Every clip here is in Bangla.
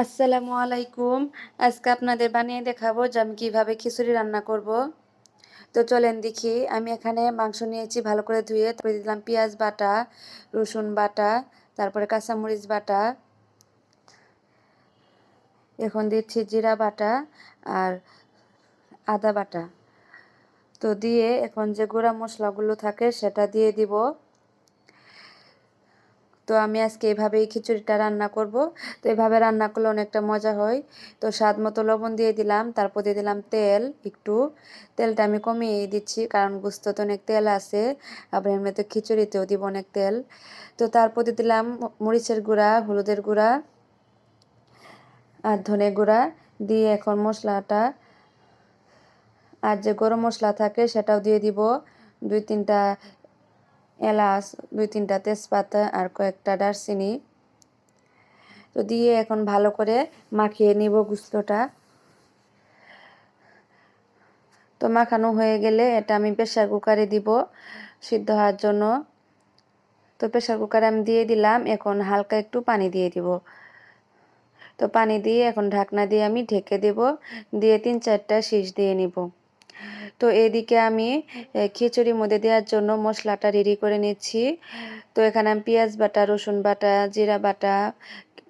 আসসালামু আলাইকুম। আজকে আপনাদের বানিয়ে দেখাবো যে আমি কীভাবে খিচুড়ি রান্না করব। তো চলেন দেখি, আমি এখানে মাংস নিয়েছি ভালো করে ধুয়ে, তারপরে দিলাম পেঁয়াজ বাটা, রসুন বাটা, তারপরে কাঁচামরিচ বাটা। এখন দিচ্ছি জিরা বাটা আর আদা বাটা। তো দিয়ে এখন যে গুঁড়া মশলাগুলো থাকে সেটা দিয়ে দিব। তো আমি আজকে এভাবেই খিচুড়িটা রান্না করব। তো এভাবে রান্না করলে অনেকটা মজা হয়। তো স্বাদ মতো লবণ দিয়ে দিলাম, তারপর দিয়ে দিলাম তেল একটু। তেলটা আমি কমিয়ে দিচ্ছি, কারণ বুঝতে তো অনেক তেল আছে, আবার এমনিতে খিচুড়িতেও দিব অনেক তেল। তো তারপর দিয়ে দিলাম মরিচের গুঁড়া, হলুদের গুঁড়া আর ধনে গুঁড়া দিয়ে এখন মশলাটা। আর যে গরম মশলা থাকে সেটাও দিয়ে দিব। দুই তিনটা এলাচ, দুই তিনটা তেজপাতা আর কয়েকটা দারচিনি। তো দিয়ে এখন ভালো করে মাখিয়ে নিব গুস্তটা। তো মাখানো হয়ে গেলে এটা আমি প্রেশার কুকারে দিব সিদ্ধ হওয়ার জন্য। তো প্রেশার কুকারে আমি দিয়ে দিলাম, এখন হালকা একটু পানি দিয়ে দিব। তো পানি দিয়ে এখন ঢাকনা দিয়ে আমি ঢেকে দেব, দিয়ে তিন চারটা শীষ দিয়ে নিব। তো এদিকে আমি খিচুড়ির মধ্যে দেওয়ার জন্য মশলাটা রেডি করে নিচ্ছি। তো এখানে আমি পেঁয়াজ বাটা, রসুন বাটা, জিরা বাটা,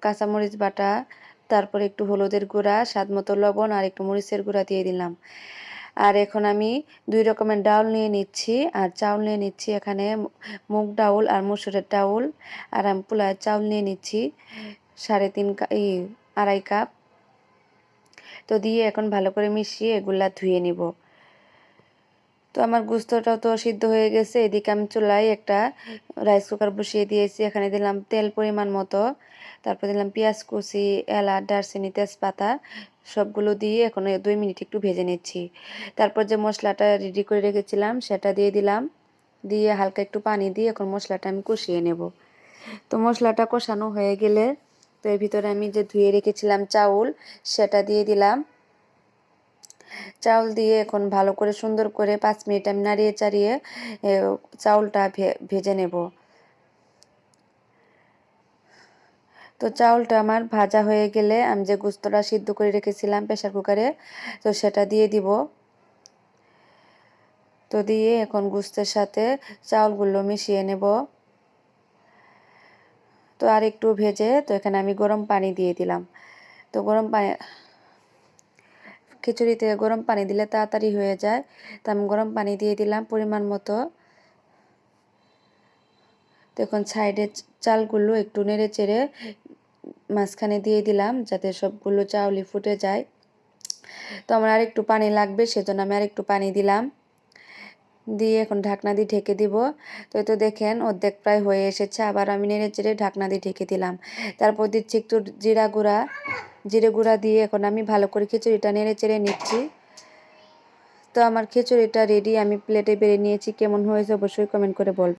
কাঁচামরিচ বাটা, তারপরে একটু হলুদের গুঁড়া, স্বাদ মতো লবণ আর একটু মরিচের গুঁড়া দিয়ে দিলাম। আর এখন আমি দুই রকমের ডাউল নিয়ে নিচ্ছি আর চাউল নিয়ে নিচ্ছি এখানে মুগ ডাউল আর মুসুরের ডাউল। আর আমি পোলার চাউল নিয়ে নিচ্ছি সাড়ে তিন এই আড়াই কাপ। তো দিয়ে এখন ভালো করে মিশিয়ে এগুলা ধুয়ে নিব। তো আমার গুস্তটাও তো সিদ্ধ হয়ে গেছে। এদিকে আমি চুলায় একটা রাইস কুকার বসিয়ে দিয়েছি। এখানে দিলাম তেল পরিমাণ মতো। তারপর দিলাম পেঁয়াজ কুচি এলা দারচিনি, তেজপাতা সবগুলো দিয়ে এখন দুই মিনিট একটু ভেজে নিচ্ছি। তারপর যে মশলাটা রেডি করে রেখেছিলাম সেটা দিয়ে দিলাম। দিয়ে হালকা একটু পানি দিয়ে এখন মশলাটা আমি কষিয়ে নেব। তো মশলাটা কষানো হয়ে গেলে তো এর ভিতরে আমি যে ধুয়ে রেখেছিলাম চাউল সেটা দিয়ে দিলাম। চাউল দিয়ে এখন ভালো করে সুন্দর করে পাঁচ মিনিট আমি নাড়িয়ে চাড়িয়ে চাউলটা ভেজে নেব। তো চাউলটা আমার ভাজা হয়ে গেলে আমি যে গুস্তটা সিদ্ধ করে রেখেছিলাম প্রেশার কুকারে, তো সেটা দিয়ে দিব। তো দিয়ে এখন গুস্তের সাথে চাউলগুলো মিশিয়ে নেব। তো আর একটু ভেজে, তো এখানে আমি গরম পানি দিয়ে দিলাম। তো গরম পানি খিচুড়িতে গরম পানি দিলে তাড়াতাড়ি হয়ে যায়। তো আমি গরম পানি দিয়ে দিলাম পরিমাণ মতো। দেখুন, সাইডে চালগুলো একটু নেড়ে চেড়ে মাঝখানে দিয়ে দিলাম যাতে সবগুলো চাউলি ফুটে যায়। তো আমার আর একটু পানি লাগবে, সেজন্য আমি আর একটু পানি দিলাম। দিয়ে এখন ঢাকনা দিয়ে ঢেকে দিব। তো তো দেখেন অর্ধেক প্রায় হয়ে এসেছে, আবার আমি নেড়ে চেড়ে ঢাকনা দিয়ে ঢেকে দিলাম। তারপর দিচ্ছি একটু জিরা গুঁড়া। জিরে গুঁড়া দিয়ে এখন আমি ভালো করে খিচুড়িটা নেড়ে চেড়ে নিচ্ছি। তো আমার খিচুড়িটা রেডি আমি প্লেটে বেড়ে নিয়েছি, কেমন হয়েছে অবশ্যই কমেন্ট করে বলব।